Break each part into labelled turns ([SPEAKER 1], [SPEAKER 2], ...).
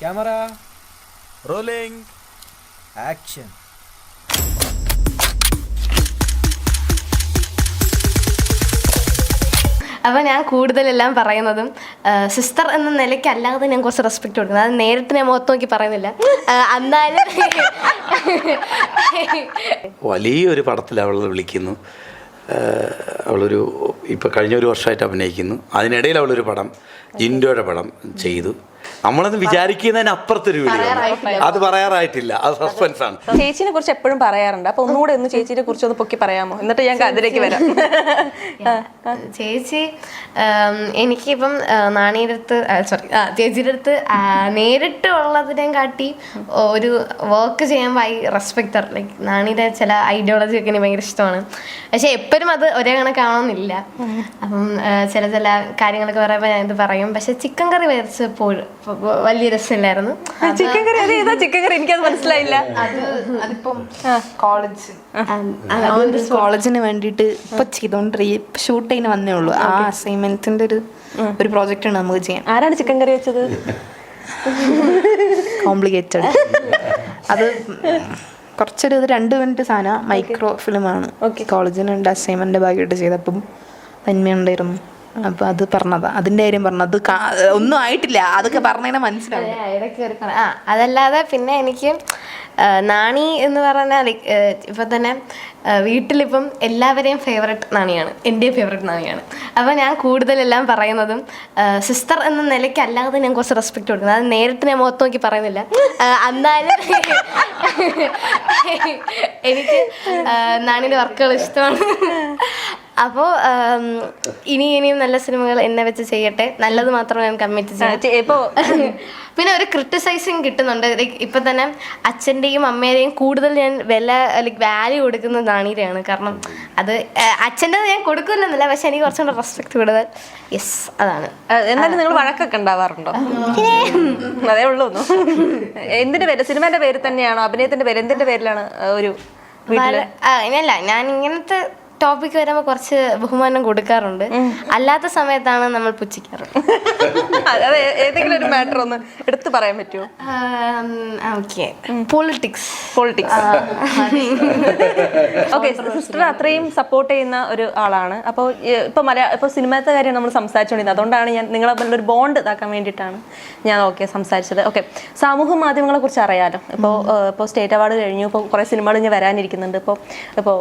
[SPEAKER 1] Camera.
[SPEAKER 2] Rolling
[SPEAKER 1] action
[SPEAKER 3] അപ്പോൾ ഞാൻ കൂടുതലെല്ലാം പറയുന്നതും സിസ്റ്റർ എന്ന നിലയ്ക്ക് അല്ലാതെ ഞാൻ കുറച്ച് റെസ്പെക്ട് കൊടുക്കുന്നത് അത് നേരിട്ട് ഞാൻ മുഖത്ത് നോക്കി പറയുന്നില്ല. എന്നാലും
[SPEAKER 2] വലിയൊരു പടത്തിൽ അവൾ വിളിക്കുന്നു. അവളൊരു ഇപ്പോൾ കഴിഞ്ഞ ഒരു വർഷമായിട്ട് അഭിനയിക്കുന്നു. അതിനിടയിൽ അവളൊരു പടം ജിൻഡോയുടെ പടം ചെയ്തു. നമ്മളത് വിചാരിക്കുന്നതിന് അപ്പുറത്തൊരു വീഡിയോ അത് പറയാറായിട്ടില്ല. അത് സസ്പെൻസ് ആണ്.
[SPEAKER 4] ചേച്ചിനെ കുറിച്ച് എപ്പോഴും പറയാറുണ്ട്. അപ്പൊ ഒന്നുകൂടെ ഒന്ന് ചേച്ചിനെ കുറിച്ച് ഒന്ന് പൊക്കി പറയാമോ? എന്നിട്ട് ഞാൻ അതിലേക്ക് വരാം.
[SPEAKER 3] ചേച്ചി എനിക്കിപ്പം നാണിയുടെ അടുത്ത് സോറി ചേച്ചിയുടെ അടുത്ത് നേരിട്ട് ഉള്ളതിനെ കാട്ടി ഒരു വർക്ക് ചെയ്യാൻ ഭയ റെസ്പെക്ട് ലൈക്ക് നാണിയുടെ ചില ഐഡിയോളജി ഒക്കെ എനിക്ക് ഭയങ്കര ഇഷ്ടമാണ്. പക്ഷെ എപ്പോഴും അത് ഒരേ കണക്കാവണമെന്നില്ല അപ്പം ചില ചില കാര്യങ്ങളൊക്കെ പറയുമ്പോൾ ഞാനിത് ഇത് പറയും. പക്ഷെ ചിക്കൻ കറി വരച്ചപ്പോൾ വലിയ രസമില്ലായിരുന്നു.
[SPEAKER 4] ചിക്കൻ കറി അത് ഏതാ ചിക്കൻ കറി എനിക്കത് മനസ്സിലായില്ല.
[SPEAKER 5] അത് അതിപ്പം കോളേജ്
[SPEAKER 3] അതുകൊണ്ട്
[SPEAKER 5] കോളേജിന് വേണ്ടിയിട്ട് ഇപ്പൊ ചെയ്തോണ്ടിരിക്കും ഷൂട്ട് ചെയ്യുന്ന വന്നേ ഉള്ളൂ. ആ അസൈൻമെന്റിന്റെ ഒരു ഒരു പ്രോജക്റ്റ് ആണ് നമുക്ക് ചെയ്യാൻ.
[SPEAKER 4] ആരാണ് ചിക്കൻ കറി വെച്ചത്?
[SPEAKER 5] കോംപ്ലിക്കേറ്റഡ് അത് കുറച്ചൊരു ഇത് രണ്ട് മിനിറ്റ് സാധനം. മൈക്രോ ഫിലിമാണ് കോളേജിന് ഉണ്ട് അസൈൻമെന്റ് ഭാഗമായിട്ട് ചെയ്തപ്പം തന്മയുണ്ടായിരുന്നു. അപ്പൊ അത് പറഞ്ഞതാ. അതിന്റെ കാര്യം പറഞ്ഞത്. ഒന്നും ആയിട്ടില്ല. അതൊക്കെ പറഞ്ഞതിനെ മനസ്സിലാവും.
[SPEAKER 3] ആ, അതല്ലാതെ പിന്നെ എനിക്ക് നാണി എന്ന് പറഞ്ഞാൽ ഇപ്പൊ തന്നെ വീട്ടിലിപ്പം എല്ലാവരെയും ഫേവററ്റ് നാണിയാണ്. എന്റെ ഫേവററ്റ് നാണിയാണ്. അപ്പോൾ ഞാൻ കൂടുതലെല്ലാം പറയുന്നതും സിസ്റ്റർ എന്ന നിലയ്ക്ക് അല്ലാതെ ഞാൻ കുറച്ച് റെസ്പെക്ട് കൊടുക്കുന്നത് അത് നേരിട്ട് ഞാൻ മുഖത്ത് നോക്കി പറയുന്നില്ല. എന്നാലും എനിക്ക് നാണിയുടെ വർക്കുകൾ ഇഷ്ടമാണ്. അപ്പോൾ ഇനി ഇനിയും നല്ല സിനിമകൾ എന്നെ വെച്ച് ചെയ്യട്ടെ. നല്ലത് മാത്രമേ ഞാൻ കമ്മിറ്റ് ചെയ്യാം പിന്നെ ഒരു ക്രിട്ടിസൈസിങ് കിട്ടുന്നുണ്ട്. ലൈക്ക് ഇപ്പം തന്നെ അച്ഛന്റെയും അമ്മേടെയും കൂടുതൽ ഞാൻ വില ലൈക്ക് വാല്യൂ കൊടുക്കുന്നത് നാണീരയാണ്. കാരണം അത് അച്ഛന്റെ ഞാൻ കൊടുക്കില്ലെന്നില്ല പക്ഷെ എനിക്ക് കുറച്ചുകൂടെ റെസ്പെക്ട് കൂടുതൽ. യെസ് അതാണ്.
[SPEAKER 4] എന്നാലും നിങ്ങൾ വഴക്കൊക്കെ ഉണ്ടാവാറുണ്ടോ? അതേ ഉള്ളൂ. എന്തിന്റെ പേര് സിനിമന്റെ പേര് തന്നെയാണോ? അഭിനയത്തിന്റെ പേര് എന്തിന്റെ പേരിലാണ് ഒരു
[SPEAKER 3] ഇല്ല. ഞാൻ ഇങ്ങനത്തെ ടോപ്പിക് വരുമ്പോൾ കുറച്ച് ബഹുമാനം കൊടുക്കാറുണ്ട്. അല്ലാത്ത സമയത്താണ് നമ്മൾ പുച്ഛിക്കാറ്.
[SPEAKER 4] അത് ഏതെങ്കിലും ഒരു മാറ്റർ ഒന്ന് എടുത്തു പറയാൻ പറ്റുമോ
[SPEAKER 3] okay politics
[SPEAKER 4] politics okay sister അത്രയും സപ്പോർട്ട് ചെയ്യുന്ന ഒരു ആളാണ്. അപ്പോൾ ഇപ്പൊ മലയാള ഇപ്പൊ സിനിമത്തെ കാര്യം നമ്മൾ സംസാരിച്ചുകൊണ്ടിരുന്നത് അതുകൊണ്ടാണ് ഞാൻ നിങ്ങളെ നല്ലൊരു ഒരു ബോണ്ട് ഇതാക്കാൻ വേണ്ടിയിട്ടാണ് ഞാൻ ഓക്കെ സംസാരിച്ചത്. ഓക്കെ സാമൂഹ്യ മാധ്യമങ്ങളെ കുറിച്ച് അറിയാലോ. ഇപ്പോൾ ഇപ്പോൾ സ്റ്റേറ്റ് അവാർഡ് കഴിഞ്ഞു. ഇപ്പോൾ കുറേ സിനിമകൾ ഇനി വരാനിരിക്കുന്നുണ്ട്. ഇപ്പോൾ ഇപ്പോൾ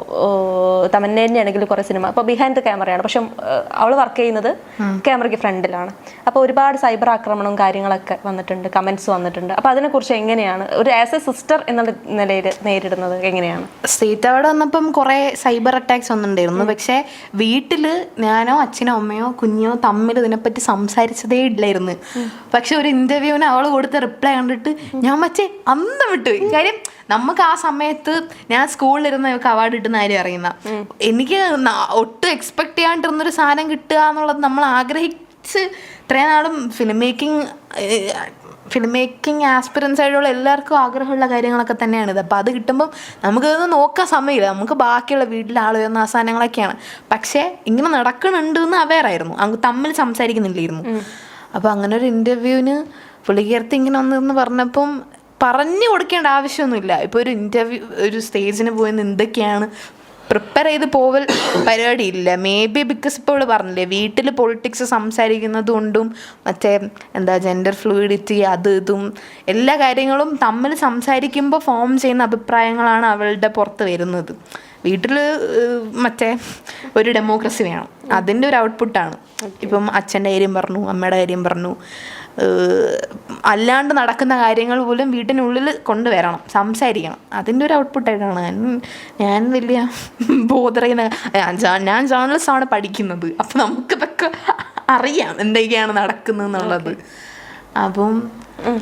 [SPEAKER 4] തമന്നേന്റെ ആണെങ്കിൽ കുറേ സിനിമ. ഇപ്പോൾ ബിഹൈൻഡ് ദ ക്യാമറയാണ് പക്ഷെ അവൾ വർക്ക് ചെയ്യുന്നത് ക്യാമറയ്ക്ക് ഫ്രണ്ടിലാണ്. അപ്പോൾ ഒരുപാട് സൈബർ ആക്രമണവും കാര്യങ്ങളൊക്കെ വന്നിട്ടുണ്ട് കമന്റ്സ് വന്നിട്ടുണ്ട്. അപ്പോൾ അതിനെക്കുറിച്ച് എങ്ങനെയാണ്? ഒരു ആസ് എ സിസ്റ്റർ എന്നുള്ള നിലയിൽ നേരിടുന്നത് എങ്ങനെയാണ്?
[SPEAKER 5] സ്റ്റേറ്റ് അവാർഡ് വന്നപ്പം കുറെ സൈബർ അറ്റാക്സ് വന്നിട്ടുണ്ടായിരുന്നു. പക്ഷെ വീട്ടിൽ ഞാനോ അച്ഛനോ അമ്മയോ കുഞ്ഞോ തമ്മിൽ ഇതിനെപ്പറ്റി സംസാരിച്ചതേ ഇല്ലായിരുന്നു. പക്ഷെ ഒരു ഇന്റർവ്യൂവിന് അവൾ കൊടുത്ത റിപ്ലൈ കണ്ടിട്ട് ഞാൻ മറ്റേ അന്ന് വിട്ടുപോയി. കാര്യം നമുക്ക് ആ സമയത്ത് ഞാൻ സ്കൂളിലിരുന്ന് നമുക്ക് അവാർഡ് കിട്ടുന്ന കാര്യം അറിയുന്ന. എനിക്ക് ഒട്ടും എക്സ്പെക്ട് ചെയ്യാണ്ടിരുന്നൊരു സാധനം കിട്ടുക എന്നുള്ളത് നമ്മൾ ആഗ്രഹിച്ച് ഇത്രയും നാളും film making film making aspirants ആയിട്ടുള്ള എല്ലാവർക്കും ആഗ്രഹമുള്ള കാര്യങ്ങളൊക്കെ തന്നെയാണ് ഇത്. അപ്പോൾ അത് കിട്ടുമ്പം നമുക്കിതൊന്നും നോക്കാൻ സമയമില്ല. നമുക്ക് ബാക്കിയുള്ള വീട്ടിലെ ആൾ വരുന്ന ആ സാധനങ്ങളൊക്കെയാണ് പക്ഷേ ഇങ്ങനെ നടക്കണുണ്ട് എന്ന് അവയറായിരുന്നു അങ്ങ് തമ്മിൽ സംസാരിക്കുന്നില്ലായിരുന്നു. അപ്പോൾ അങ്ങനെ ഒരു ഇന്റർവ്യൂവിന് പുള്ളിക്കേർത്ത് ഇങ്ങനെ വന്നതെന്ന് പറഞ്ഞപ്പം പറഞ്ഞു കൊടുക്കേണ്ട ആവശ്യമൊന്നുമില്ല. ഇപ്പോൾ ഒരു ഇന്റർവ്യൂ ഒരു സ്റ്റേജിന് പോയി എന്തൊക്കെയാണ് പ്രിപ്പയർ ചെയ്ത് പോവൽ പരിപാടിയില്ല. മേ ബി ബിക്കോസ് ഇപ്പോൾ ഇവിടെ പറഞ്ഞില്ലേ വീട്ടിൽ പൊളിറ്റിക്സ് സംസാരിക്കുന്നത് കൊണ്ടും മറ്റേ എന്താ ജെൻഡർ ഫ്ലൂയിഡിറ്റി അത് ഇതും എല്ലാ കാര്യങ്ങളും തമ്മിൽ സംസാരിക്കുമ്പോൾ ഫോം ചെയ്യുന്ന അഭിപ്രായങ്ങളാണ് അവളുടെ പുറത്ത് വരുന്നത്. വീട്ടിൽ മറ്റേ ഒരു ഡെമോക്രസി വേണം. അതിന്റെ ഒരു ഔട്ട്പുട്ടാണ് ഇപ്പം അച്ഛന്റെ കാര്യം പറഞ്ഞു അമ്മയുടെ കാര്യം പറഞ്ഞു. അല്ലാണ്ട് നടക്കുന്ന കാര്യങ്ങൾ പോലും വീട്ടിനുള്ളിൽ കൊണ്ടുവരണം സംസാരിക്കണം. അതിന്റെ ഒരു ഔട്ട്പുട്ടായിട്ടാണ് ഞാൻ ഞാൻ വലിയ ബോധറിയുന്ന ഞാൻ ജേർണലിസ്റ്റാണ് പഠിക്കുന്നത്. അപ്പം നമുക്കിതൊക്കെ അറിയാം എന്തൊക്കെയാണ് നടക്കുന്നത് എന്നുള്ളത് അപ്പം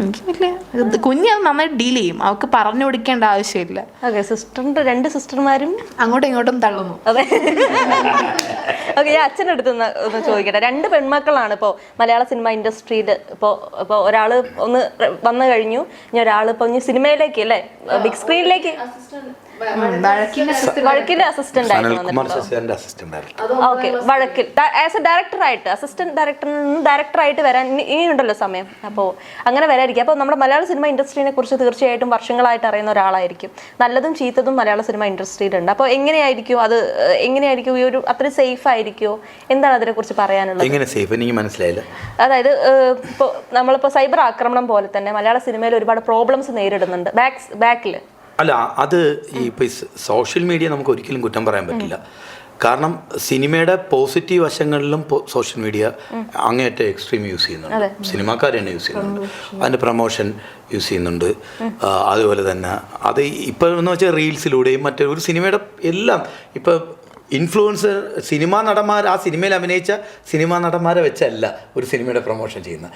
[SPEAKER 5] എനിക്ക് വലിയ ഇത് കുഞ്ഞ് അത് നന്നായിട്ട് ഡീൽ ചെയ്യും. അവൾക്ക് പറഞ്ഞു കൊടുക്കേണ്ട ആവശ്യമില്ല.
[SPEAKER 4] ഓക്കെ സിസ്റ്ററിന്റെ രണ്ട് സിസ്റ്റർമാരും
[SPEAKER 5] അങ്ങോട്ടും ഇങ്ങോട്ടും തള്ളുന്നു.
[SPEAKER 4] അതെ. ഓക്കെ ഞാൻ അച്ഛന്റെ അടുത്ത് ഒന്ന് ഒന്ന് ചോദിക്കട്ടെ. രണ്ട് പെൺമക്കളാണ് ഇപ്പോൾ മലയാള സിനിമ ഇൻഡസ്ട്രിയിൽ ഇപ്പോൾ ഇപ്പോൾ ഒരാൾ ഒന്ന് വന്നു കഴിഞ്ഞു ഇനി ഒരാൾ ഇപ്പോൾ ഇനി സിനിമയിലേക്ക് അല്ലേ? ബിഗ് സ്ക്രീനിലേക്ക് വഴക്കിന്റെ അസിസ്റ്റന്റ് ആയിട്ട് ഓക്കെ വഴക്കിൽ ആസ് എ ഡയറക്ടറിൽ നിന്ന് ഡയറക്ടറായിട്ട് വരാൻ ഇനി- ഇനിയുണ്ടല്ലോ സമയം. അപ്പോൾ അങ്ങനെ വരായിരിക്കും അപ്പോൾ നമ്മുടെ മലയാള സിനിമ ഇൻഡസ്ട്രീനെ കുറിച്ച് തീർച്ചയായിട്ടും വർഷങ്ങളായിട്ട് അറിയുന്ന ഒരാളായിരിക്കും. നല്ലതും ചീത്തതും മലയാള സിനിമ ഇൻഡസ്ട്രിയിലുണ്ട്. അപ്പോൾ എങ്ങനെയായിരിക്കും അത് എങ്ങനെയായിരിക്കും ഈ ഒരു അത്ര സേഫ് ആയിരിക്കുമോ എന്താണ് അതിനെക്കുറിച്ച് പറയാനുള്ളത്?
[SPEAKER 2] എങ്ങനെ സേഫ് എനിക്ക് മനസ്സിലായില്ല.
[SPEAKER 4] അതായത് ഇപ്പോൾ നമ്മളിപ്പോൾ സൈബർ ആക്രമണം പോലെ തന്നെ മലയാള സിനിമയിൽ ഒരുപാട് പ്രോബ്ലംസ് നേരിടുന്നുണ്ട്. ബാക്ക് ബാക്കിൽ
[SPEAKER 2] അല്ല അത് ഈ ഇപ്പോൾ സോഷ്യൽ മീഡിയ നമുക്ക് ഒരിക്കലും കുറ്റം പറയാൻ പറ്റില്ല. കാരണം സിനിമയുടെ പോസിറ്റീവ് വശങ്ങളിലും സോഷ്യൽ മീഡിയ അങ്ങേയറ്റം എക്സ്ട്രീം യൂസ് ചെയ്യുന്നുണ്ട്. സിനിമാക്കാർ തന്നെ യൂസ് ചെയ്യുന്നുണ്ട്. അതിന്റെ പ്രൊമോഷൻ യൂസ് ചെയ്യുന്നുണ്ട്. അതുപോലെ തന്നെ അത് ഇപ്പോൾ എന്ന് വെച്ചാൽ റീൽസിലൂടെയും മറ്റേ ഒരു സിനിമയുടെ എല്ലാം ഇപ്പോൾ ഇൻഫ്ലുവൻസർ സിനിമാ നടന്മാർ ആ സിനിമയിൽ അഭിനയിച്ച സിനിമാ നടന്മാരെ വെച്ചല്ല ഒരു സിനിമയുടെ പ്രൊമോഷൻ ചെയ്യുന്നത്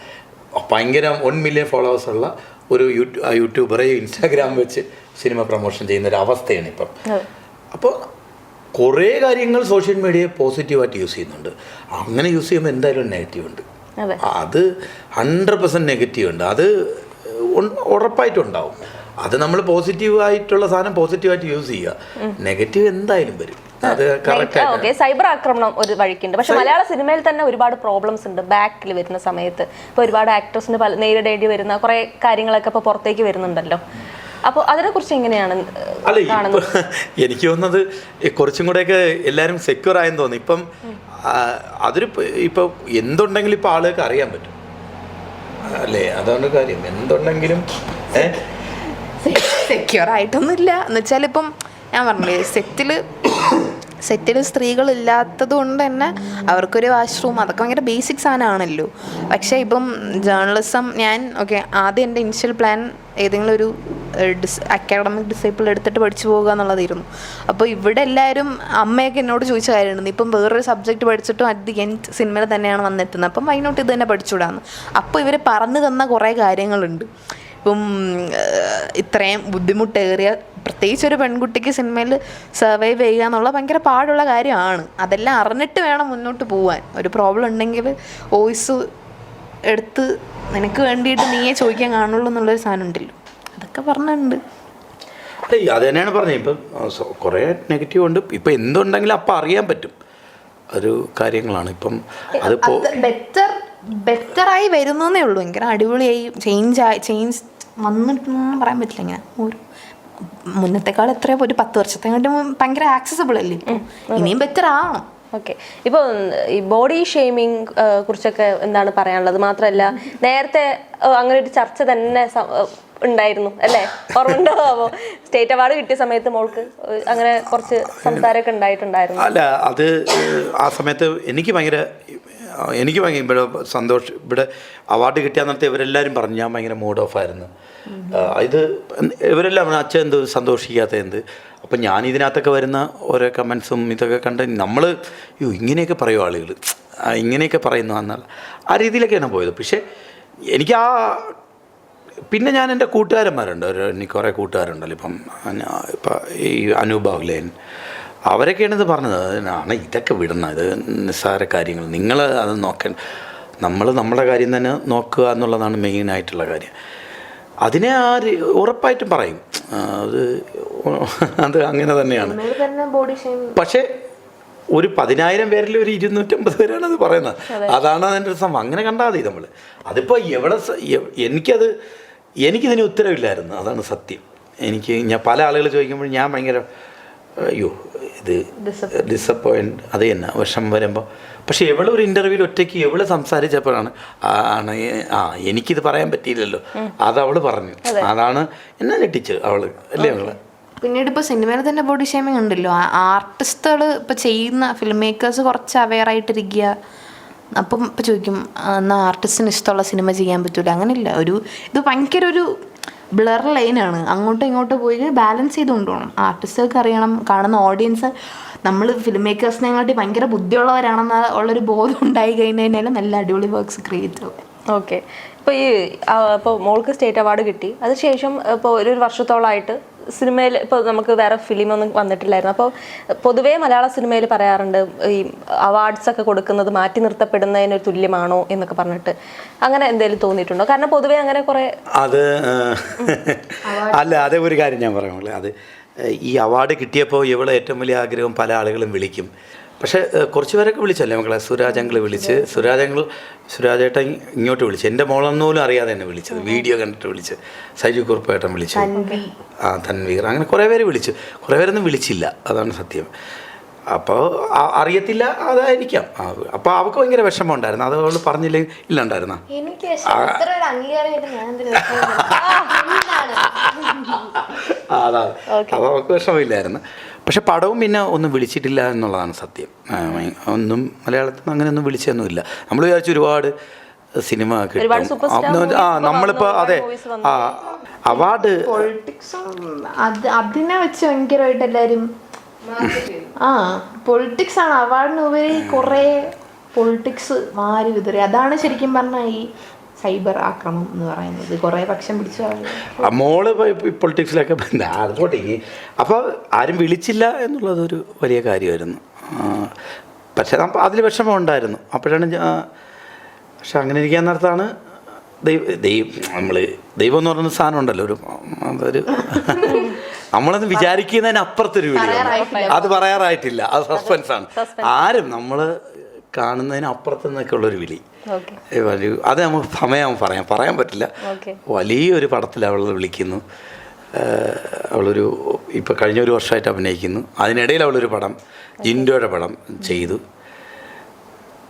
[SPEAKER 2] ഭയങ്കര വൺ മില്യൺ ഫോളോവേഴ്സ് ഉള്ള ഒരു യൂട്യൂ യൂട്യൂബറെ ഇൻസ്റ്റാഗ്രാം വെച്ച് സിനിമ പ്രൊമോഷൻ ചെയ്യുന്ന ഒരു അവസ്ഥയാണ് ഇപ്പം. അപ്പോൾ കുറേ കാര്യങ്ങൾ സോഷ്യൽ മീഡിയ പോസിറ്റീവായിട്ട് യൂസ് ചെയ്യുന്നുണ്ട്. അങ്ങനെ യൂസ് ചെയ്യുമ്പോൾ എന്തായാലും നെഗറ്റീവ് ഉണ്ട്.
[SPEAKER 4] അതെ.
[SPEAKER 2] ഹൺഡ്രഡ് പെർസെന്റ് നെഗറ്റീവ് ഉണ്ട്. അത് ഉറപ്പായിട്ടുണ്ടാവും അത് നമ്മൾ പോസിറ്റീവായിട്ടുള്ള സാധനം പോസിറ്റീവായിട്ട് യൂസ് ചെയ്യുക നെഗറ്റീവ് എന്തായാലും വരും.
[SPEAKER 4] ഓക്കെ സൈബർ ആക്രമണം ഒരു വഴിക്കുണ്ട്. പക്ഷെ മലയാള സിനിമയിൽ തന്നെ ഒരുപാട് പ്രോബ്ലംസ് ഉണ്ട് ബാക്കിൽ വരുന്ന സമയത്ത്. ഇപ്പൊ ഒരുപാട് ആക്ടേഴ്സിന് നേരിടേണ്ടി വരുന്ന കുറെ കാര്യങ്ങളൊക്കെ ഇപ്പൊ പുറത്തേക്ക് വരുന്നുണ്ടല്ലോ. അപ്പോൾ അതിനെ കുറിച്ച് എങ്ങനെയാണ്
[SPEAKER 2] അല്ല എനിക്ക് തോന്നുന്നത് കുറച്ചും കൂടെയൊക്കെ എല്ലാവരും സെക്യൂർ ആയെന്ന് തോന്നി ഇപ്പം അതൊരു ഇപ്പൊ എന്തുണ്ടെങ്കിലും ഇപ്പൊ ആളുകൾക്ക് അറിയാൻ പറ്റും. അല്ലേ? അതാണ് കാര്യം. എന്തുണ്ടെങ്കിലും
[SPEAKER 5] സെക്യൂർ ആയിട്ടൊന്നുമില്ല. എന്ന് വെച്ചാൽ ഇപ്പം ഞാൻ പറഞ്ഞില്ലേ സെറ്റിൽ സെറ്റിൽ സ്ത്രീകളില്ലാത്തത് കൊണ്ട് തന്നെ അവർക്കൊരു വാഷ്റൂം അതൊക്കെ ഭയങ്കര ബേസിക് സാധനമാണല്ലോ. പക്ഷേ ഇപ്പം ജേർണലിസം ഞാൻ ഓക്കെ ആദ്യം എന്റെ ഇനിഷ്യൽ പ്ലാൻ ഏതെങ്കിലും ഒരു ഡിസ് അക്കാഡമിക് ഡിസൈപ്പിൾ എടുത്തിട്ട് പഠിച്ചു പോകുക എന്നുള്ളതായിരുന്നു. അപ്പോൾ ഇവിടെ എല്ലാവരും അമ്മയൊക്കെ എന്നോട് ചോദിച്ച കാര്യമാണ് ഇപ്പം വേറൊരു സബ്ജക്റ്റ് പഠിച്ചിട്ടും അറ്റ് ദി എൻഡ് സിനിമയിൽ തന്നെയാണ് വന്നെത്തുന്നത്. അപ്പം അതിനോട്ട് ഇത് തന്നെ പഠിച്ചുവിടാന്ന്? അപ്പോൾ ഇവർ പറഞ്ഞു തന്ന കുറേ കാര്യങ്ങളുണ്ട്. ഇപ്പം ഇത്രയും ബുദ്ധിമുട്ടേറിയ പ്രത്യേകിച്ച് ഒരു പെൺകുട്ടിക്ക് സിനിമയിൽ സർവൈവ് ചെയ്യുക എന്നുള്ള ഭയങ്കര പാടുള്ള കാര്യമാണ്. അതെല്ലാം അറിഞ്ഞിട്ട് വേണം മുന്നോട്ട് പോവാൻ. ഒരു പ്രോബ്ലം ഉണ്ടെങ്കിൽ വോയിസ് എടുത്ത് നിനക്ക് വേണ്ടിയിട്ട് നീയെ ചോദിക്കാൻ കാണുള്ളൂ എന്നുള്ളൊരു സാധനം ഉണ്ടല്ലോ. അതൊക്കെ പറഞ്ഞിട്ടുണ്ട്.
[SPEAKER 2] അല്ലേ അത് തന്നെയാണ് പറഞ്ഞത്. ഇപ്പം കുറേ നെഗറ്റീവ് ഉണ്ട്. ഇപ്പം എന്തുണ്ടെങ്കിലും അപ്പം അറിയാൻ പറ്റും. ഒരു കാര്യങ്ങളാണ്. ഇപ്പം അത്
[SPEAKER 5] ബെറ്റർ ബെറ്ററായി വരുന്നേ ഉള്ളൂ. ഇങ്ങനെ അടിപൊളിയായി ചേഞ്ച് ആയി ചേഞ്ച് വന്നിട്ടൊന്നും പറയാൻ പറ്റില്ല ഇങ്ങനെ. ഒരു മുന്നത്തെക്കാൾ എത്രയോ ഒരു പത്ത് വർഷത്തെ വർഷത്തെക്കാട്ടും ഭയങ്കര ആക്സസബിൾ അല്ലേ ഇപ്പം? ഇനിയും ബെറ്റർ ആവണം.
[SPEAKER 4] ഓക്കെ ഇപ്പോൾ ഈ ബോഡി ഷെയ്മിങ് കുറിച്ചൊക്കെ എന്താണ് പറയാനുള്ളത്? മാത്രമല്ല നേരത്തെ അങ്ങനെ ഒരു ചർച്ച തന്നെ ഉണ്ടായിരുന്നു അല്ലേ? ഓർമ്മയുണ്ടോ? അപ്പോൾ സ്റ്റേറ്റ് അവാർഡ് കിട്ടിയ സമയത്ത് മോൾക്ക് അങ്ങനെ കുറച്ച് സംസാരമൊക്കെ ഉണ്ടായിട്ടുണ്ടായിരുന്നു.
[SPEAKER 2] അല്ല അത് ആ സമയത്ത് എനിക്ക് ഭയങ്കര എനിക്ക് ഭയങ്കര ഇവിടെ സന്തോഷം ഇവിടെ അവാർഡ് കിട്ടിയ നേരത്തെ ഇവരെല്ലാവരും പറഞ്ഞു ഞാൻ ഭയങ്കര മൂഡ് ഓഫ് ആയിരുന്നു. ഇത് ഇവരെല്ലാം അച്ഛൻ എന്ത് സന്തോഷിക്കാത്ത എന്ത്? അപ്പം ഞാൻ ഇതിനകത്തൊക്കെ വരുന്ന ഓരോ കമൻസും ഇതൊക്കെ കണ്ട് നമ്മൾ അയ്യോ ഇങ്ങനെയൊക്കെ പറയും ആളുകൾ ഇങ്ങനെയൊക്കെ പറയുന്നു എന്നാൽ ആ രീതിയിലൊക്കെയാണ് പോയത്. പക്ഷേ എനിക്ക് ആ പിന്നെ ഞാൻ എന്റെ കൂട്ടുകാരന്മാരുണ്ട് ഒരു എനിക്ക് കുറേ കൂട്ടുകാരുണ്ടല്ലോ ഇപ്പം ഇപ്പം ഈ അനൂപ് അനൂപാഹുലേൻ അവരൊക്കെയാണ് ഇത് പറഞ്ഞത്. ആണ് ഇതൊക്കെ വിടണം. ഇത് നിസ്സാര കാര്യങ്ങൾ. നിങ്ങൾ അത് നോക്കാൻ നമ്മൾ നമ്മുടെ കാര്യം തന്നെ നോക്കുക എന്നുള്ളതാണ് മെയിനായിട്ടുള്ള കാര്യം. അതിനെ ആ ഉറപ്പായിട്ടും പറയും. അത് അത് അങ്ങനെ തന്നെയാണ്. പക്ഷേ ഒരു പതിനായിരം പേരിൽ ഒരു ഇരുന്നൂറ്റമ്പത് പേരാണ് അത് പറയുന്നത്. അതാണ് അതിന്റെ ഒരു സംഭവം. അങ്ങനെ കണ്ടാൽ മതി നമ്മൾ അതിപ്പോൾ എവിടെ എനിക്കത് എനിക്കിതിന് ഉത്തരവില്ലായിരുന്നു. അതാണ് സത്യം. എനിക്ക് ഞാൻ പല ആളുകൾ ചോദിക്കുമ്പോൾ ഞാൻ ഭയങ്കര അയ്യോ ഇത് ഡിസപ്പോയിന്റ് അത് തന്നെ വിഷം വരുമ്പോൾ പക്ഷേ എവിടെ ഒരു ഇന്റർവ്യൂവിൽ ഒറ്റയ്ക്ക് എവിടെ സംസാരിച്ചപ്പോഴാണ് ആണ് ആ എനിക്കിത് പറയാൻ പറ്റിയില്ലല്ലോ. അത് അവൾ പറഞ്ഞു. അതാണ് എന്നെ ഞെട്ടിച്ച് അവൾ അല്ലേ അവൾ?
[SPEAKER 5] പിന്നീട് ഇപ്പോൾ സിനിമയിൽ തന്നെ ബോഡി ഷേമിങ് ഉണ്ടല്ലോ. ആർട്ടിസ്റ്റുകൾ ഇപ്പോൾ ചെയ്യുന്ന ഫിലിം മേക്കേഴ്സ് കുറച്ച് അവെയർ ആയിട്ടിരിക്കുക. അപ്പം ഇപ്പം ചോദിക്കും എന്നാൽ ആർട്ടിസ്റ്റിന് ഇഷ്ടമുള്ള സിനിമ ചെയ്യാൻ പറ്റൂല. അങ്ങനെയില്ല. ഒരു ഇത് ഭയങ്കര ഒരു ബ്ലർ ലൈനാണ് അങ്ങോട്ടും ഇങ്ങോട്ടും പോയി ബാലൻസ് ചെയ്ത് കൊണ്ടുപോകണം. ആർട്ടിസ്റ്റുകൾക്ക് അറിയണം കാണുന്ന ഓഡിയൻസ് നമ്മൾ ഫിലിം മേക്കേഴ്സിനെക്കാട്ടി ഭയങ്കര ബുദ്ധിയുള്ളവരാണെന്ന ഉള്ളൊരു ബോധം ഉണ്ടായി കഴിഞ്ഞാലും നല്ല അടിപൊളി വർക്ക്സ് ക്രിയേറ്റ് ആവും.
[SPEAKER 4] ഓക്കെ ഇപ്പോൾ ഈ ഇപ്പോൾ മോൾക്ക് സ്റ്റേറ്റ് അവാർഡ് കിട്ടി. അതിനുശേഷം ഇപ്പോൾ ഒരു വർഷത്തോളമായിട്ട് സിനിമയിൽ ഇപ്പോൾ നമുക്ക് വേറെ ഫിലിമൊന്നും വന്നിട്ടില്ലായിരുന്നു. അപ്പോൾ പൊതുവേ മലയാള സിനിമയിൽ പറയാറുണ്ട് ഈ അവാർഡ്സ് ഒക്കെ കൊടുക്കുന്നത് മാറ്റി നിർത്തപ്പെടുന്നതിന് തുല്യമാണോ എന്നൊക്കെ പറഞ്ഞിട്ട്. അങ്ങനെ എന്തെങ്കിലും തോന്നിയിട്ടുണ്ടോ? കാരണം പൊതുവേ അങ്ങനെ കുറേ
[SPEAKER 2] അത് അല്ല അതേ ഒരു കാര്യം ഞാൻ പറയാനുള്ളത് അത് ഈ അവാർഡ് കിട്ടിയപ്പോൾ ഇവിടെ ഏറ്റവും വലിയ ആഗ്രഹം പല ആളുകളും വിളിക്കും. പക്ഷേ കുറച്ച് പേരൊക്കെ വിളിച്ചല്ലേ മക്കളെ? സുരാജങ്ങൾ വിളിച്ച്. സുരാജങ്ങൾ സുരാജേട്ടൻ ഇങ്ങോട്ട് വിളിച്ച്. എന്റെ മോളൊന്നും പോലും അറിയാതെ എന്നെ വിളിച്ചത്. വീഡിയോ കണ്ടിട്ട് വിളിച്ച്. സൈജു കുറുപ്പേട്ടൻ വിളിച്ചു. ആ തൻവീർ. അങ്ങനെ കുറേ പേര് വിളിച്ചു. കുറേ പേരൊന്നും വിളിച്ചില്ല. അതാണ് സത്യം. അപ്പോൾ അറിയത്തില്ല അതായിരിക്കാം. അപ്പോൾ അവൾക്ക് ഭയങ്കര വിഷമം ഉണ്ടായിരുന്നു. അത് അവൾ പറഞ്ഞില്ലെങ്കിൽ
[SPEAKER 3] ഇല്ല ഉണ്ടായിരുന്ന?
[SPEAKER 2] അതാണ്. അപ്പോൾ അവൾക്ക് വിഷമമില്ലായിരുന്നു. പക്ഷെ പടവും പിന്നെ ഒന്നും വിളിച്ചിട്ടില്ല എന്നുള്ളതാണ് സത്യം. ഒന്നും മലയാളത്തിൽ നിന്ന് അങ്ങനെയൊന്നും വിളിച്ചൊന്നുമില്ല. നമ്മൾ വിചാരിച്ചു ഒരുപാട് സിനിമ
[SPEAKER 4] ഒരുപാട്
[SPEAKER 2] കിട്ടും
[SPEAKER 4] superstar
[SPEAKER 2] ആ, നമ്മളിപ്പോൾ അതെ. ആ അവാർഡ്
[SPEAKER 5] അത് അതിനെ വെച്ച് ഭയങ്കരമായിട്ട് എല്ലാരും ആ പൊളിറ്റിക്സ് ആണ്. അവാർഡിന് ഉപരി കുറെ പൊളിറ്റിക്സ് മാറി വിതറി. അതാണ് ശരിക്കും പറഞ്ഞാൽ ഈ സൈബർ ആക്രമണം എന്ന് പറയുന്നത്. കുറെ പക്ഷം പിടിച്ചു
[SPEAKER 2] മോൾ പൊളിറ്റിക്സിലൊക്കെ അതോട്ടേക്ക് അപ്പോൾ ആരും വിളിച്ചില്ല എന്നുള്ളത് ഒരു വലിയ കാര്യമായിരുന്നു. പക്ഷെ അതിൽ വിഷമം ഉണ്ടായിരുന്നു. അപ്പോഴാണ് പക്ഷെ അങ്ങനെ ഇരിക്കാൻ നേരത്താണ് ദൈവ ദൈവം നമ്മൾ ദൈവം എന്ന് പറയുന്ന സാധനം ഉണ്ടല്ലോ ഒരു അതൊരു നമ്മളത് വിചാരിക്കുന്നതിന് അപ്പുറത്തൊരു വീഡിയോ. അത് പറയാറായിട്ടില്ല. അത് സസ്പെൻസ് ആണ്. ആരും നമ്മൾ കാണുന്നതിന് അപ്പുറത്ത് നിന്നൊക്കെ ഉള്ളൊരു വിളി വലിയ- അത് നമുക്ക് സമയം പറയാം. പറയാൻ പറ്റില്ല. വലിയൊരു പടത്തിൽ അവൾ വിളിക്കുന്നു. അവളൊരു ഇപ്പോൾ കഴിഞ്ഞ ഒരു വർഷമായിട്ട് അഭിനയിക്കുന്നു. അതിനിടയിൽ അവളൊരു പടം ജിൻഡോയുടെ പടം ചെയ്തു.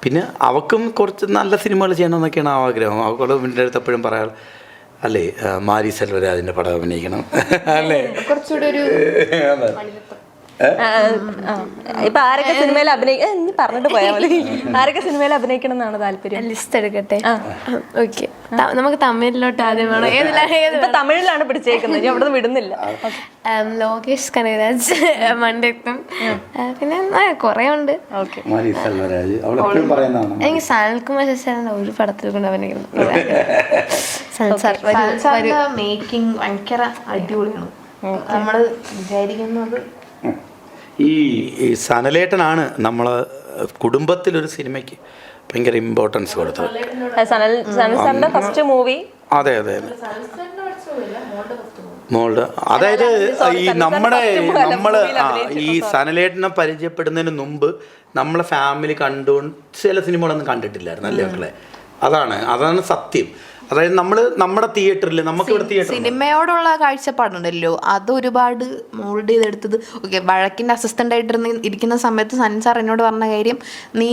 [SPEAKER 2] പിന്നെ അവക്കും കുറച്ച് നല്ല സിനിമകൾ ചെയ്യണമെന്നൊക്കെയാണ് ആ ആഗ്രഹം അവൾ എന്റെ അടുത്ത് എപ്പോഴും പറയാം അല്ലേ മാരി സെൽവരാജിന്റെ പടം അഭിനയിക്കണം. അല്ലേ?
[SPEAKER 5] കുറച്ചുകൂടി ഒരു
[SPEAKER 4] ഇപ്പൊ ആരൊക്കെ സിനിമയിൽ അഭിനയിക്കും പറഞ്ഞിട്ട് പോയാൽ മതി. ആരൊക്കെ സിനിമയിൽ അഭിനയിക്കണം എന്നാണ് താല്പര്യം?
[SPEAKER 3] ലിസ്റ്റ് എടുക്കട്ടെ. ഓക്കെ. നമുക്ക് തമിഴിലോട്ട് ആദ്യം വേണം.
[SPEAKER 4] ഇപ്പൊ തമിഴിലാണ് പിടിച്ചേക്കുന്നത്. അവിടെ നിന്ന് വിടുന്നില്ല.
[SPEAKER 3] ലോകേഷ് കനകരാജ് മണ്ടെത്തും പിന്നെ കൊറേ ഉണ്ട്. എനിക്ക് സനൽകുമാർ ശശിന്റെ ഒരു പടത്തിൽ കൊണ്ട് അഭിനയിക്കുന്നു.
[SPEAKER 5] മേക്കിംഗ് ഭയങ്കര അടിപൊളിയാണ്. നമ്മൾ വിചാരിക്കുന്നത്
[SPEAKER 2] ഈ സനലേട്ടനാണ് നമ്മൾ കുടുംബത്തിലൊരു സിനിമയ്ക്ക് ഭയങ്കര ഇമ്പോർട്ടൻസ് കൊടുത്തത്.
[SPEAKER 4] സനൽ ഫസ്റ്റ് മൂവി
[SPEAKER 2] അതെ അതെ അതെ. മോളുടെ അതായത് ഈ നമ്മുടെ നമ്മൾ ഈ സനലേട്ടനെ പരിചയപ്പെടുന്നതിന് മുമ്പ് നമ്മളെ ഫാമിലി കണ്ടുകൊണ്ട് ചില സിനിമകളൊന്നും കണ്ടിട്ടില്ലായിരുന്നു അല്ലേ മക്കളെ? അതാണ് അതാണ് സത്യം. അതായത് നമ്മൾ നമ്മുടെ തിയേറ്ററിൽ നമുക്ക് ഇവിടെ തിയേറ്റർ
[SPEAKER 5] സിനിമയോടുള്ള കാഴ്ചപ്പാടുണ്ടല്ലോ. അത് ഒരുപാട് മോൾഡ് ചെയ്തെടുത്തത്. ഓക്കെ വഴക്കിന്റെ അസിസ്റ്റന്റ് ആയിട്ടിരുന്ന് ഇരിക്കുന്ന സമയത്ത് സൻസാർ എന്നോട് പറഞ്ഞ കാര്യം നീ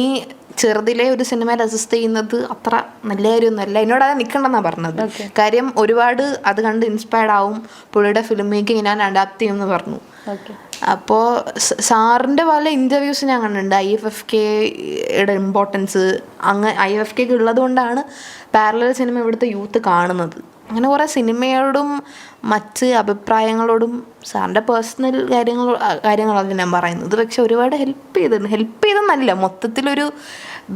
[SPEAKER 5] ചെറുതിലെ ഒരു സിനിമയിൽ അസിസ്റ്റ് ചെയ്യുന്നത് അത്ര നല്ല കാര്യമൊന്നുമല്ല. എന്നോട് അത് നിൽക്കണ്ടെന്നാ പറഞ്ഞത്. കാര്യം ഒരുപാട് അത് കണ്ട് ഇൻസ്പയർഡ് ആവും. പുള്ളിയുടെ ഫിലിം മേക്കിംഗ് ഞാൻ അഡാപ്റ്റ് ചെയ്യുമെന്ന് പറഞ്ഞു.
[SPEAKER 4] ഓക്കെ
[SPEAKER 5] അപ്പോൾ സാറിന്റെ പല ഇന്റർവ്യൂസ് ഞാൻ കണ്ടിട്ടുണ്ട്. ഐ എഫ് എഫ് കെയുടെ ഇമ്പോർട്ടൻസ് അങ്ങ് ഐ എഫ് എഫ് കെക്ക് ഉള്ളത് കൊണ്ടാണ് പാരലൽ സിനിമ ഇവിടുത്തെ യൂത്ത് കാണുന്നത്. അങ്ങനെ കുറേ സിനിമയോടും മറ്റ് അഭിപ്രായങ്ങളോടും സാറിന്റെ പേഴ്സണൽ കാര്യങ്ങൾ കാര്യങ്ങളാണ് ഞാൻ പറയുന്നത്. പക്ഷെ ഒരുപാട് ഹെൽപ്പ് ചെയ്തിട്ടുണ്ട്. ഹെൽപ്പ് ചെയ്തെന്നല്ല മൊത്തത്തിലൊരു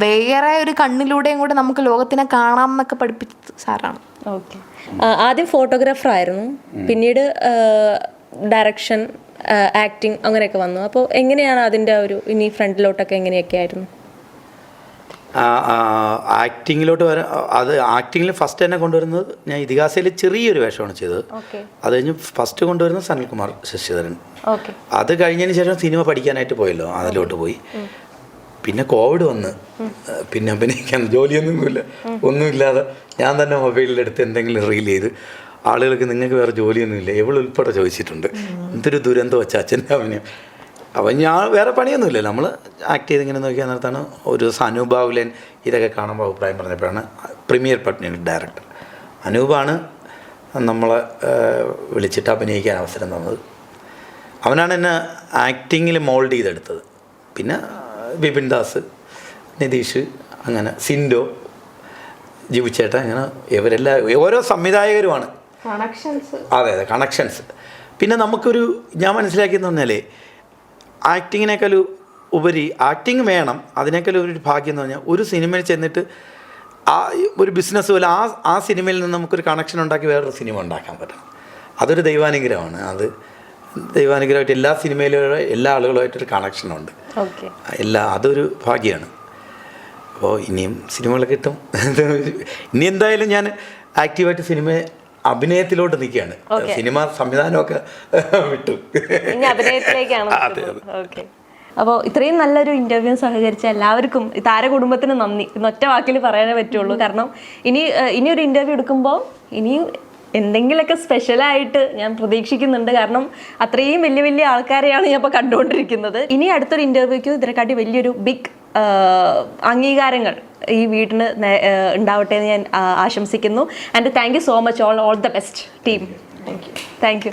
[SPEAKER 5] വേറെ ഒരു കണ്ണിലൂടെയും കൂടെ നമുക്ക് ലോകത്തിനെ കാണാം എന്നൊക്കെ പഠിപ്പിച്ചത് സാറാണ്.
[SPEAKER 4] ഓക്കെ ആദ്യം ഫോട്ടോഗ്രാഫർ ആയിരുന്നു. പിന്നീട് ഡയറക്ഷൻ ആക്ടിങ് അങ്ങനെയൊക്കെ വന്നു. അപ്പോൾ എങ്ങനെയാണ് അതിന്റെ ഒരു ഇനി ഫ്രണ്ടിലോട്ടൊക്കെ എങ്ങനെയൊക്കെ ആയിരുന്നു?
[SPEAKER 2] ആക്ടിങ്ങിലോട്ട് വരാൻ അത് ആക്ടിങ്ങിൽ ഫസ്റ്റ് എന്നെ കൊണ്ടുവരുന്നത് ഞാൻ ഇതിഹാസയിൽ ചെറിയൊരു വേഷമാണ് ചെയ്തത്. അത് കഴിഞ്ഞ് ഫസ്റ്റ് കൊണ്ടുവരുന്നത് സനിൽകുമാർ ശശിധരൻ. അത് കഴിഞ്ഞതിന് ശേഷം സിനിമ പഠിക്കാനായിട്ട് പോയല്ലോ അതിലോട്ട് പോയി. പിന്നെ കോവിഡ് വന്ന്. പിന്നെ അഭിനയിക്കാൻ ജോലിയൊന്നുമില്ല ഒന്നുമില്ലാതെ ഞാൻ തന്നെ മൊബൈലിലെടുത്ത് എന്തെങ്കിലും റീൽ ചെയ്ത്. ആളുകൾക്ക് നിങ്ങൾക്ക് വേറെ ജോലിയൊന്നുമില്ല. ഇവൾ ഉൾപ്പെടെ ചോദിച്ചിട്ടുണ്ട്. എന്തൊരു ദുരന്തം വെച്ച അച്ഛന്റെ അവന്. അവൻ ഞാൻ വേറെ പണിയൊന്നുമില്ല. നമ്മൾ ആക്ട് ചെയ്ത് ഇങ്ങനെ നോക്കിയാൽ നേരത്താണ് ഒരു ദിവസം അനൂപ് ഇതൊക്കെ കാണുമ്പോൾ അഭിപ്രായം പറഞ്ഞപ്പോഴാണ് പ്രീമിയർ പട്നിയുടെ ഡയറക്ടർ അനൂപാണ് നമ്മളെ വിളിച്ചിട്ട് അഭിനയിക്കാൻ അവസരം തന്നത്. അവനാണ് എന്നെ ആക്ടിങ്ങിൽ മോൾഡ് ചെയ്തെടുത്തത്. പിന്നെ ബിപിൻ ദാസ് നിതീഷ് അങ്ങനെ സിൻഡോ ജിബുച്ചേട്ടൻ അങ്ങനെ ഇവരെല്ലാം ഓരോ സംവിധായകരുമാണ്. അതെ അതെ കണക്ഷൻസ് പിന്നെ നമുക്കൊരു ഞാൻ മനസ്സിലാക്കിയെന്ന് പറഞ്ഞാൽ ആക്ടിങ്ങിനേക്കാൾ ഉപരി ആക്ടിങ് വേണം. അതിനേക്കാൾ ഒരു ഭാഗ്യം എന്ന് പറഞ്ഞാൽ ഒരു സിനിമയിൽ ചെന്നിട്ട് ആ ഒരു ബിസിനസ് പോലെ ആ ആ സിനിമയിൽ നിന്ന് നമുക്കൊരു കണക്ഷൻ ഉണ്ടാക്കി വേറൊരു സിനിമ ഉണ്ടാക്കാൻ പറ്റണം. അതൊരു ദൈവാനുഗ്രഹമാണ്. അത് ദൈവാനുഗ്രഹമായിട്ട് എല്ലാ സിനിമയിലും എല്ലാ ആളുകളുമായിട്ടൊരു കണക്ഷനുണ്ട്
[SPEAKER 4] ഓക്കെ
[SPEAKER 2] എല്ലാ അതൊരു ഭാഗ്യമാണ് അപ്പോൾ ഇനിയും സിനിമകൾ കിട്ടും. ഇനി എന്തായാലും ഞാൻ ആക്റ്റീവായിട്ട് സിനിമ അഭിനയത്തിലോട്ട് നിൽക്കുകയാണ്. സിനിമ സംവിധാനമൊക്കെ വിട്ടു. അതെ അതെ.
[SPEAKER 4] അപ്പോൾ ഇത്രയും നല്ലൊരു ഇന്റർവ്യൂ സഹകരിച്ച എല്ലാവർക്കും താര കുടുംബത്തിന് നന്ദി. ഒറ്റ വാക്കിൽ പറയാനേ പറ്റുള്ളൂ. കാരണം ഇനി ഇനി ഒരു ഇന്റർവ്യൂ എടുക്കുമ്പോൾ ഇനിയും എന്തെങ്കിലുമൊക്കെ സ്പെഷ്യലായിട്ട് ഞാൻ പ്രതീക്ഷിക്കുന്നുണ്ട്. കാരണം അത്രയും വലിയ വലിയ ആൾക്കാരെയാണ് ഞാൻ ഇപ്പോൾ കണ്ടുകൊണ്ടിരിക്കുന്നത്. ഇനി അടുത്തൊരു ഇന്റർവ്യൂക്ക് ഇതിനെക്കാട്ടി വലിയൊരു ബിഗ് അംഗീകാരങ്ങൾ ഈ വീടിന് ഉണ്ടാവട്ടെ എന്ന് ഞാൻ ആശംസിക്കുന്നു. And thank you so much all all the best team thank you thank you